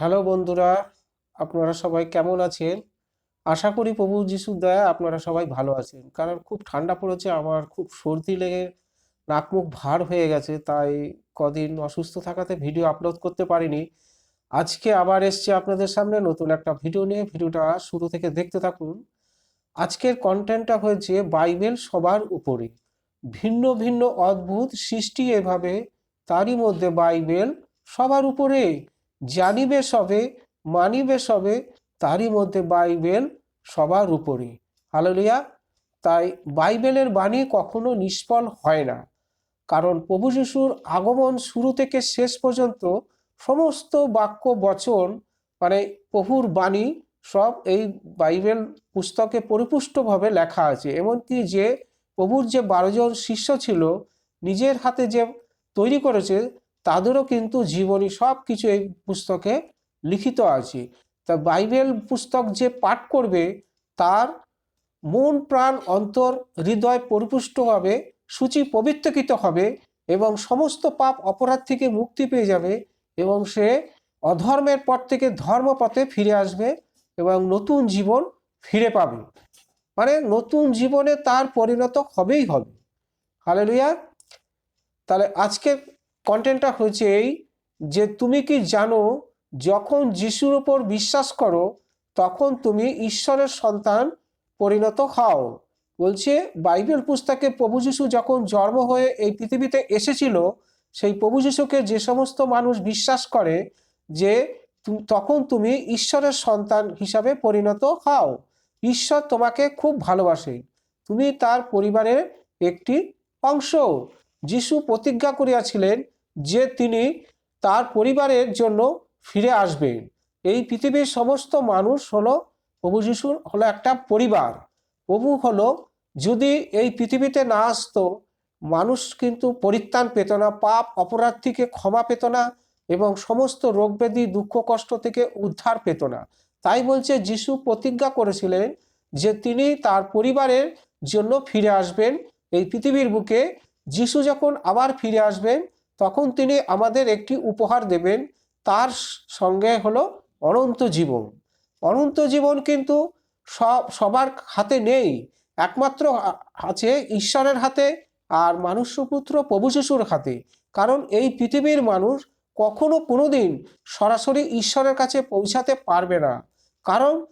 Hello বন্ধুরা, আপনারা সবাই কেমন আছেন? আশা করি প্রভু যিশুর দয়া আপনারা সবাই ভালো আছেন। কারণ খুব ঠান্ডা পড়েছে, আমার খুব সর্দি লেগে নাক মুখ ভার হয়ে গেছে, তাই কদিন অসুস্থ থাকাতে ভিডিও আপলোড করতে পারিনি। আজকে আবার এসছি আপনাদের সামনে নতুন একটা ভিডিও নিয়ে। ভিডিওটা শুরু থেকে দেখতে থাকুন। আজকের কন্টেন্টটা হয়েছে বাইবেল সবার উপরে। ভিন্ন ভিন্ন অদ্ভুত সৃষ্টি এভাবে তারই মধ্যে বাইবেল সবার উপরে। জানিবে সবে, মানিবে সবে, তারই মধ্যে বাইবেল সবার উপরে হালেলুয়া। তাই বাইবেলের বাণী কখনো নিষ্ফল হয় না। কারণ প্রভু যিশুর আগমন শুরু থেকে শেষ পর্যন্ত সমস্ত বাক্য, বচন মানে প্রভুর বাণী সব এই বাইবেল পুস্তকে পরিপুষ্টভাবে লেখা আছে। এমনকি যে প্রভুর যে বারোজন শিষ্য ছিল, নিজের হাতে যে তৈরি করেছে তাদেরও কিন্তু জীবনী সব কিছু এই পুস্তকে লিখিত আছে। তা বাইবেল পুস্তক যে পাঠ করবে, তার মন, প্রাণ, অন্তর, হৃদয় পরিপুষ্ট হবে, সূচি পবিত্রকৃত হবে এবং সমস্ত পাপ অপরাধ থেকে মুক্তি পেয়ে যাবে এবং সে অধর্মের পর থেকে ধর্মপথে ফিরে আসবে এবং নতুন জীবন ফিরে পাবে। মানে নতুন জীবনে তার পরিণত হবেই হবে। হালেলুয়া। তাহলে আজকের কন্টেন্টটা হয়েছে এই যে তুমি কি জানো, যখন যিশুর উপর বিশ্বাস করো, তখন তুমি ঈশ্বরের সন্তান পরিণত হও। বলছে, বাইবেল পুস্তকে প্রভু যিশু যখন জন্ম হয়ে এই পৃথিবীতে এসেছিল, সেই প্রভু যিশুকে যে সমস্ত মানুষ বিশ্বাস করে যে তখন তুমি ঈশ্বরের সন্তান হিসাবে পরিণত হও। ঈশ্বর তোমাকে খুব ভালোবাসে। তুমি তার পরিবারের একটি অংশ। যিশু প্রতিজ্ঞা করিয়াছিলেন যে তিনি তার পরিবারের জন্য ফিরে আসবেন। এই পৃথিবীর সমস্ত মানুষ হলো প্রভু যিশুর হলো একটা পরিবার। প্রভু হলো, যদি এই পৃথিবীতে না আসতো, মানুষ কিন্তু পরিত্রাণ পেত না, পাপ অপরাধ থেকে ক্ষমা পেত না এবং সমস্ত রোগ ব্যাধি দুঃখ কষ্ট থেকে উদ্ধার পেত না। তাই বলছে, যিশু প্রতিজ্ঞা করেছিলেন যে তিনি তার পরিবারের জন্য ফিরে আসবেন। এই পৃথিবীর বুকে যিশু যখন আবার ফিরে আসবেন, তখন তিনি আমাদের একটি উপহার দেবেন। তার সঙ্গে হলো অনন্ত জীবন। অনন্ত জীবন কিন্তু সব, সবার হাতে নেই। একমাত্র আছে ঈশ্বরের হাতে আর মানুষ্যপুত্র প্রভু শিশুর হাতে। কারণ এই পৃথিবীর মানুষ কখনো কোনোদিন সরাসরি ঈশ্বরের কাছে পৌঁছাতে পারবে না। কারণ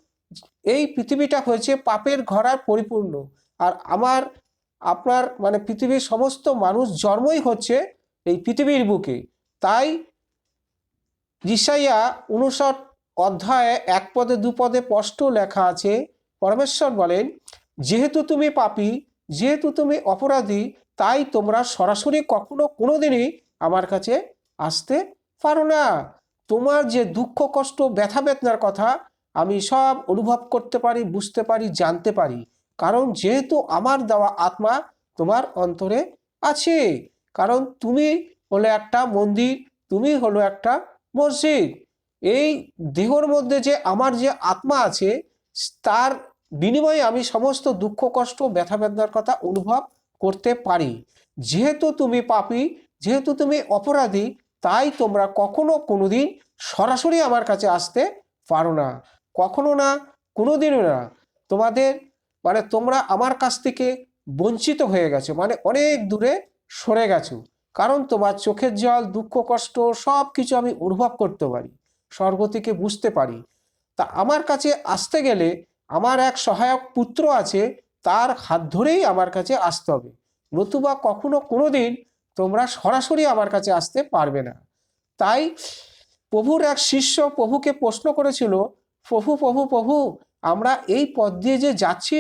এই পৃথিবীটা হয়েছে পাপের ঘরার পরিপূর্ণ। আর আমার আপনার মানে পৃথিবীর সমস্ত মানুষ জন্মই হচ্ছে এই পৃথিবীর বুকে। তাই রিসাইয়া উনষাট অধ্যায়ে এক পদে দুপদে স্পষ্ট লেখা আছে, পরমেশ্বর বলেন, যেহেতু তুমি পাপি, যেহেতু তুমি অপরাধী, তাই তোমরা সরাসরি কখনো কোনোদিনই আমার কাছে আসতে পারো না। তোমার যে দুঃখ, কষ্ট ব্যথা বেদনার কথা আমি সব অনুভব করতে পারি, বুঝতে পারি, জানতে পারি। কারণ যেহেতু আমার দেওয়া আত্মা তোমার অন্তরে আছে। কারণ তুমি হলো একটা মন্দির, তুমি হলো একটা মসজিদ। এই দেহর মধ্যে যে আমার যে আত্মা আছে, তার বিনিময়ে আমি সমস্ত দুঃখ, কষ্ট, ব্যথা, বেদনার কথা অনুভব করতে পারি। যেহেতু তুমি পাপি, যেহেতু তুমি অপরাধী, তাই তোমরা কখনো কোনোদিন সরাসরি আমার কাছে আসতে পারো না। কখনো না, কোনোদিনও না। তোমাদের মানে তোমরা আমার কাছ থেকে বঞ্চিত হয়ে গেছো মানে অনেক দূরে সরে গেছো। কারণ তোমার চোখের জল, দুঃখ, কষ্ট সব কিছু আমি অনুভব করতে পারি, স্বর্গ থেকে বুঝতে পারি। তা আমার কাছে আসতে গেলে আমার এক সহায়ক পুত্র আছে, তার হাত ধরেই আমার কাছে আসতে হবে। নতুবা কখনো কোনোদিন তোমরা সরাসরি আমার কাছে আসতে পারবে না। তাই প্রভুর এক শিষ্য প্রভুকে প্রশ্ন করেছিল, প্রভু প্রভু প্রভু আমরা এই পথ দিয়ে যে যাচ্ছি,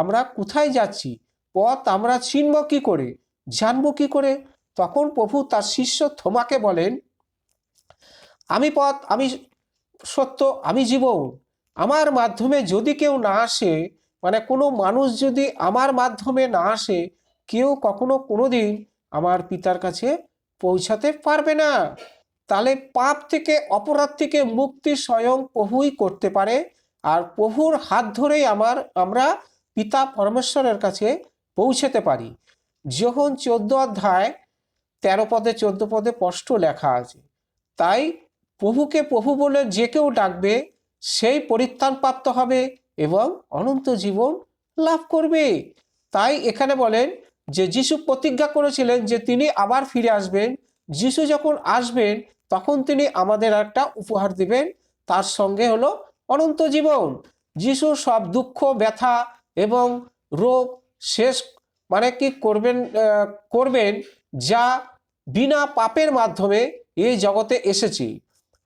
আমরা কোথায় যাচ্ছি, পথ আমরা চিনব কি করে, জানব কি করে? তখন প্রভু তার শিষ্য থোমাকে বলেন, আমি পথ, আমি সত্য, আমি জীবন। আমার মাধ্যমে যদি কেউ না আসে মানে কোনো মানুষ যদি আমার মাধ্যমে না আসে, কেউ কখনো কোনোদিন আমার পিতার কাছে পৌঁছাতে পারবে না। তাহলে পাপ থেকে অপরাধ থেকে মুক্তি স্বয়ং প্রভুই করতে পারে। আর প্রভুর হাত ধরেই আমার, আমরা পিতা পরমেশ্বরের কাছে পৌঁছাতে পারি। যখন চোদ্দ অধ্যায়, তেরো পদে, চোদ্দ পদে স্পষ্ট লেখা আছে। তাই প্রভুকে প্রভু বলে যে কেউ ডাকবে, সেই পরিত্রাণপ্রাপ্ত হবে এবং অনন্ত জীবন লাভ করবে। তাই এখানে বলেন যে, যিশু প্রতিজ্ঞা করেছিলেন যে, তিনি আবার ফিরে আসবেন। যিশু যখন আসবেন, তখন তিনি আমাদের একটা উপহার দিবেন। তার সঙ্গে হলো অনন্ত জীবন। যিশু সব দুঃখ, ব্যথা এবং রোগ শেষ মানে কি করবেন করবেন যা বিনা পাপের মাধ্যমে এই জগতে এসেছি।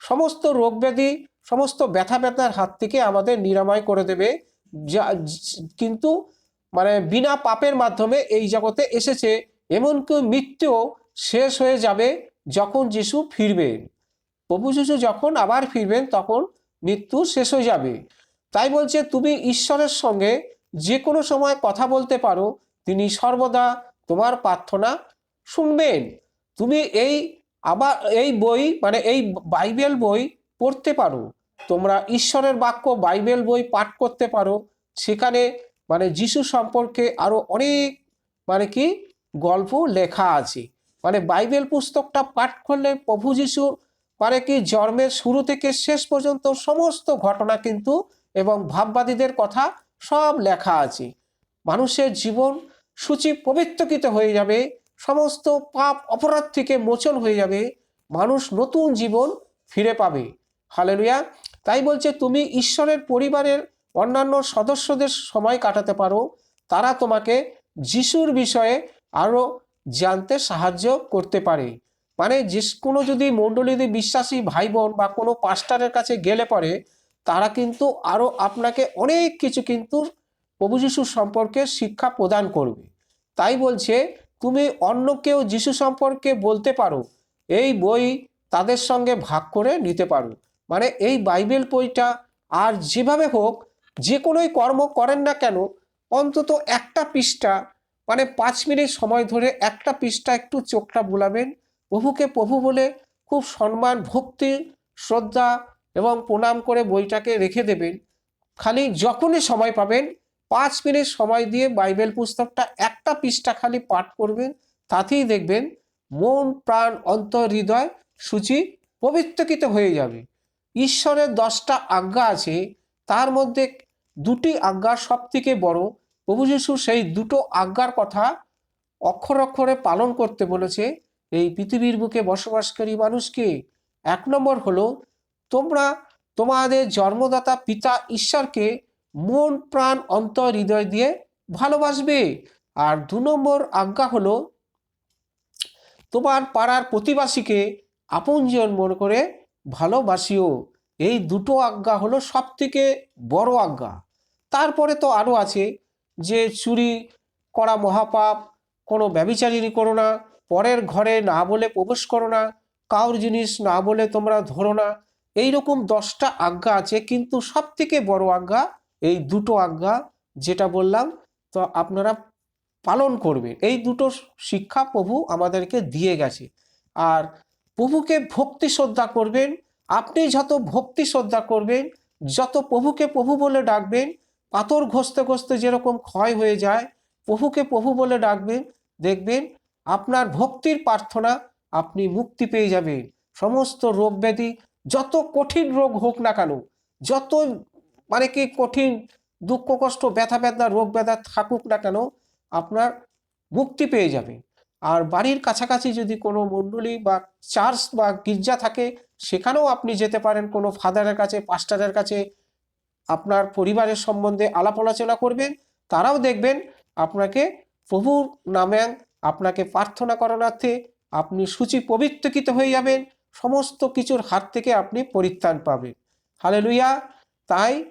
সমস্ত রোগ ব্যাধি, সমস্ত ব্যথা ব্যথার হাত থেকে আমাদের নিরাময় করে দেবে যা, কিন্তু মানে বিনা পাপের মাধ্যমে এই জগতে এসেছে, এমনকি মৃত্যুও শেষ হয়ে যাবে যখন যিশু ফিরবেন। প্রভু যিশু যখন আবার ফিরবেন তখন মৃত্যু শেষ হয়ে যাবে। তাই বলছে, তুমি ঈশ্বরের সঙ্গে যে কোনো সময় কথা বলতে পারো, তিনি সর্বদা তোমার প্রার্থনা শুনবেন। তুমি এই আবার এই বই মানে এই বাইবেল বই পড়তে পারো। তোমরা ঈশ্বরের বাক্য, বাইবেল বই পাঠ করতে পারো। সেখানে মানে যিশু সম্পর্কে আরও অনেক মানে কি গল্প লেখা আছে। মানে বাইবেল পুস্তকটা পাঠ করলে প্রভু যিশুর মানে কি জন্মের শুরু থেকে শেষ পর্যন্ত সমস্ত ঘটনা কিন্তু এবং ভাববাদীদের কথা সব লেখা আছে। মানুষের জীবন সূচি পবিত্রকৃত হয়ে যাবে, সমস্ত পাপ অপরাধ থেকে মোচন হয়ে যাবে, মানুষ নতুন জীবন ফিরে পাবে। হালেলুয়া। তাই বলছে, তুমি ঈশ্বরের পরিবারের অন্যান্য সদস্যদের সময় কাটাতে পারো, তারা তোমাকে যিশুর বিষয়ে আরও জানতে সাহায্য করতে পারে। মানে যে কোনো যদি মণ্ডলীতে বিশ্বাসী ভাই বোন বা কোনো পাস্টারের কাছে গেলে পরে, তারা কিন্তু আরও আপনাকে অনেক কিছু কিন্তু প্রভু যিশুর সম্পর্কে শিক্ষা প্রদান করবে। তাই বলছে, তুমি অন্য কেউ যিশু সম্পর্কে বলতে পারো, এই বই তাদের সঙ্গে ভাগ করে নিতে পারো। মানে এই বাইবেল বইটা আর যেভাবে হোক, যে কোনোই কর্ম করেন না কেন, অন্তত একটা পৃষ্ঠা মানে পাঁচ মিনিট সময় ধরে একটা পৃষ্ঠা একটু চোখটা বুলাবেন প্রভুকে প্রভু বলে খুব সম্মান, ভক্তি, শ্রদ্ধা এবং প্রণাম করে বইটাকে রেখে দেবেন। খালি যখনই সময় পাবেন, পাঁচ মিনিট সময় দিয়ে বাইবেল পুস্তকটা একটা পৃষ্ঠা খালি পাঠ করবেন, তাতেই দেখবেন মন, প্রাণ, অন্তর, হৃদয় সূচি পবিত্রকৃত হয়ে যাবে। ঈশ্বরের দশটা আজ্ঞা আছে, তার মধ্যে দুটি আজ্ঞা সব থেকে বড়। প্রভু যিশু সেই দুটো আজ্ঞার কথা অক্ষর অক্ষরে পালন করতে বলেছে। এই পৃথিবীর বুকে বসবাসকারী মানুষকে। এক নম্বর হলো, তোমরা তোমাদের জন্মদাতা পিতা ঈশ্বরকে মন, প্রাণ, অন্তর, হৃদয় দিয়ে ভালোবাসবে। আর দু নম্বর আজ্ঞা হলো, তোমার পাড়ার প্রতিবাসীকে আপনজন মনে করে ভালোবাসিও। এই দুটো আজ্ঞা হলো সব থেকে বড় আজ্ঞা। তারপরে তো আরও আছে যে চুরি করা মহাপাপ, কোনো ব্যবিচারিণী করো না পরের ঘরে না বলে প্রবেশ করো না, কাউর জিনিস না বলে তোমরা ধরো না। এই রকম দশটা আজ্ঞা আছে, কিন্তু সব থেকে বড় আজ্ঞা, এই দুটো আজ্ঞা যেটা বললাম, তো আপনারা পালন করবেন। এই দুটো শিক্ষা প্রভু আমাদেরকে দিয়ে গেছে। আর প্রভুকে ভক্তি শ্রদ্ধা করবেন, আপনি যত ভক্তি শ্রদ্ধা করবেন, যত প্রভুকে প্রভু বলে ডাকবেন, পাথর ঘষতে ঘষতে যেরকম ক্ষয় হয়ে যায়, প্রভুকে প্রভু বলে ডাকবেন, দেখবেন আপনার ভক্তির প্রার্থনা আপনি মুক্তি পেয়ে যাবেন। সমস্ত রোগ ব্যাধি যত কঠিন রোগ হোক না কেন, যত মানে কি কঠিন দুঃখ, কষ্ট, ব্যথা ব্যথা রোগ ব্যথা থাকুক না কেন, আপনার মুক্তি পেয়ে যাবে। আর বাড়ির কাছাকাছি যদি কোনো মণ্ডলী বা চার্চ বা গির্জা থাকে, সেখানেও আপনি যেতে পারেন। কোনো ফাদারের কাছে, পাস্টারের কাছে আপনার পরিবারের সম্বন্ধে আলাপ আলোচনা করবেন। তারাও দেখবেন আপনাকে প্রভুর নামে আপনাকে প্রার্থনা করানার্থে আপনি সূচি পবিত্রকৃত হয়ে যাবেন। সমস্ত কিছুর হাত থেকে আপনি পরিত্রাণ পাবেন। হালেলুয়া। তাই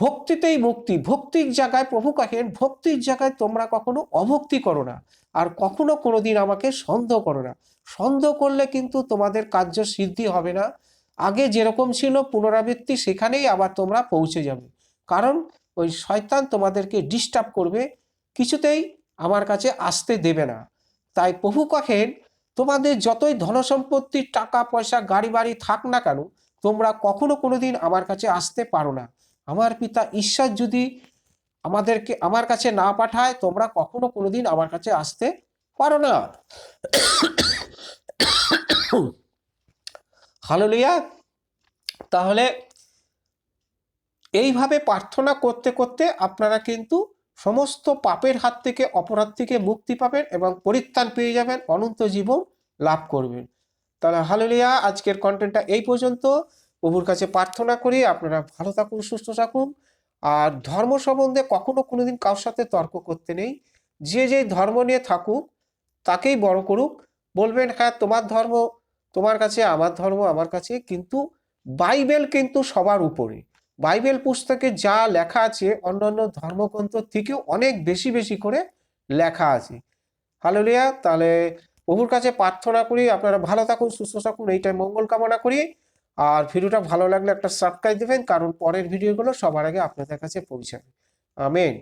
ভক্তিতেই মুক্তি, ভক্তির জায়গায় প্রভু কাহেন, ভক্তির জায়গায় তোমরা কখনো অভক্তি করো না। আর কখনো কোনোদিন আমাকে সন্দেহ করো না। সন্দেহ করলে কিন্তু তোমাদের কার্য সিদ্ধি হবে না। আগে যেরকম ছিল পুনরাবৃত্তি, সেখানেই আবার তোমরা পৌঁছে যাবে। কারণ ওই শয়তান তোমাদেরকে ডিস্টার্ব করবে। কিছুতেই আমার কাছে আসতে দেবে না। তাই প্রভু কহেন, তোমাদের যতই ধনসম্পত্তি, টাকা, পয়সা, গাড়ি বাড়ি থাক না কেন, তোমরা কখনো কোনো দিন আমার কাছে আসতে পারো না। আমার পিতা ঈশ্বর যদি আমাদেরকে, আমার কাছে না পাঠায়, তোমরা কখনো কোনো দিন আমার কাছে আসতে পারো না। হালেলুয়া। তাহলে এইভাবে প্রার্থনা করতে করতে আপনারা কিন্তু সমস্ত পাপের হাত থেকে, অপরাধ থেকে মুক্তি পাবেন এবং পরিত্রাণ পেয়ে যাবেন, অনন্ত জীবন লাভ করবেন। তাহলে হালেলুয়া, আজকের কন্টেন্টটা এই পর্যন্ত। প্রভুর কাছে প্রার্থনা করি, আপনারা ভালো থাকুন, সুস্থ থাকুন। আর ধর্ম সম্বন্ধে কখনো কোনোদিন কারোর সাথে তর্ক করতে নেই। যে যে ধর্ম নিয়ে থাকুক, তাকেই বড় করুক। বলবেন হ্যাঁ তোমার ধর্ম, তোমার কাছে আমার ধর্ম, আমার কাছে। কিন্তু বাইবেল কিন্তু সবার উপরে। বাইবেল পুস্তকে যা লেখা আছে, অন্যান্য ধর্মগ্রন্থ থেকেও অনেক বেশি বেশি করে লেখা আছে। হালুলিয়া! তাহলে প্রভুর কাছে প্রার্থনা করি, আপনারা ভালো থাকুন, সুস্থ থাকুন, এইটাই মঙ্গল কামনা করি। আর ভিডিওটা ভালো লাগলে একটা সাবস্ক্রাইব দেবেন, কারণ পরের ভিডিওগুলো সবার আগে আপনাদের কাছে পৌঁছাবে। আমেন।